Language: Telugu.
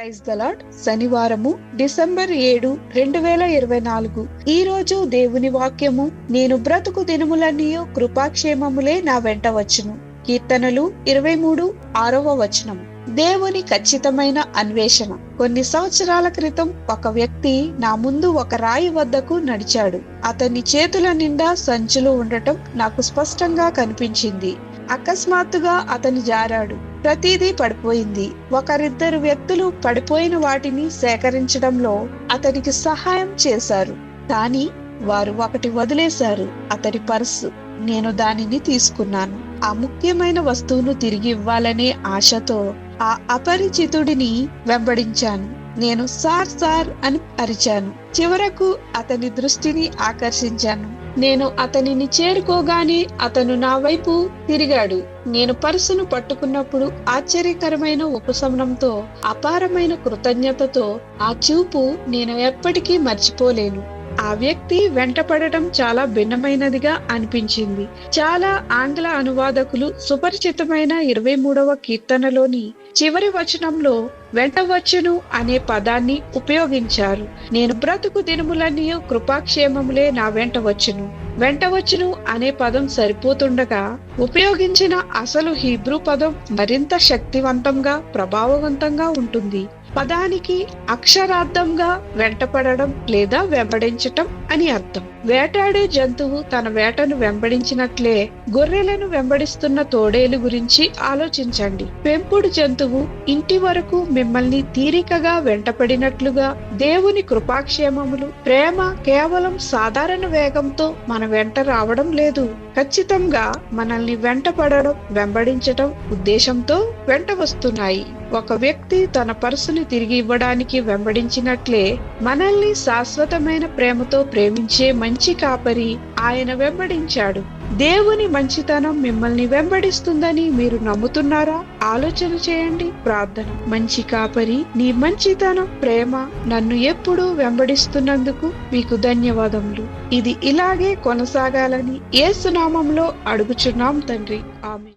ప్రైజ్ దలాడ్ శనివారము డిసెంబర్ ఏడు రెండు వేల ఇరవై నాలుగు. ఈ రోజు దేవుని వాక్యము నేను బ్రతుకు దినములన్నీయో కృపాక్షేమములే నా వెంట వచ్చును. కీర్తనలు ఇరవై మూడు ఆరవ వచనం. దేవుని ఖచ్చితమైన అన్వేషణ. కొన్ని సంవత్సరాల క్రితం ఒక వ్యక్తి నా ముందు ఒక రాయి వద్దకు నడిచాడు. అతని చేతుల నిండా సంచులు ఉండటం నాకు స్పష్టంగా కనిపించింది. అకస్మాత్తుగా అతను జారాడు. ప్రతిదీ పడిపోయింది. ఒకరిద్దరు వ్యక్తులు పడిపోయిన వాటిని సేకరించడంలో అతనికి సహాయం చేశారు. కానీ వారు ఒకటి వదిలేశారు. అతడి పర్సు. నేను దానిని తీసుకున్నాను. ఆ ముఖ్యమైన వస్తువును తిరిగి ఇవ్వాలనే ఆశతో ఆ అపరిచితుడిని వెంబడించాను. నేను సార్ సార్ అని అరిచాను. చివరకు అతని దృష్టిని ఆకర్షించాను. నేను అతనిని చేరుకోగానే అతను నా వైపు తిరిగాడు. నేను పర్సును పట్టుకున్నప్పుడు ఆశ్చర్యకరమైన ఉపశమనంతో అపారమైన కృతజ్ఞతతో ఆ చూపు నేను ఎప్పటికీ మర్చిపోలేను. ఆ వ్యక్తి వెంటపడటం చాలా భిన్నమైనదిగా అనిపించింది. చాలా ఆంగ్ల అనువాదకులు సుపరిచితమైన ఇరవై మూడవ కీర్తనలోని చివరి వచనంలో వెంటవచ్చును అనే పదాన్ని ఉపయోగించారు. నేను బ్రతుకు దినములన్నీ కృపాక్షేమములే నా వెంట వచ్చును వెంటవచ్చును అనే పదం సరిపోతుండగా ఉపయోగించిన అసలు హీబ్రూ పదం మరింత శక్తివంతంగా ప్రభావవంతంగా ఉంటుంది. పదానికి అక్షరార్థంగా వెంటపడడం లేదా వెంబడించటం అని అర్థం. వేటాడే జంతువు తన వేటను వెంబడించినట్లే గొర్రెలను వెంబడిస్తున్న తోడేలు గురించి ఆలోచించండి. పెంపుడు జంతువు ఇంటి వరకు మిమ్మల్ని తీరికగా వెంటపడినట్లుగా దేవుని కృపాక్షేమములు ప్రేమ కేవలం సాధారణ వేగంతో మన వెంట రావడం లేదు. ఖచ్చితంగా మనల్ని వెంటపడడం వెంబడించటం ఉద్దేశంతో వెంట వస్తున్నాయి. ఒక వ్యక్తి తన పర్సుని తిరిగి ఇవ్వడానికి వెంబడించినట్లే మనల్ని శాశ్వతమైన ప్రేమతో ప్రేమించే మంచి కాపరి ఆయన వెంబడించాడు. దేవుని మంచితనం మిమ్మల్ని వెంబడిస్తుందని మీరు నమ్ముతున్నారా? ఆలోచన చేయండి ప్రార్థన. మంచి కాపరి నీ మంచితనం ప్రేమ నన్ను ఎప్పుడూ వెంబడిస్తున్నందుకు మీకు ధన్యవాదములు. ఇది ఇలాగే కొనసాగాలని ఏసునామంలో అడుగుచున్నాం తండ్రి. ఆమె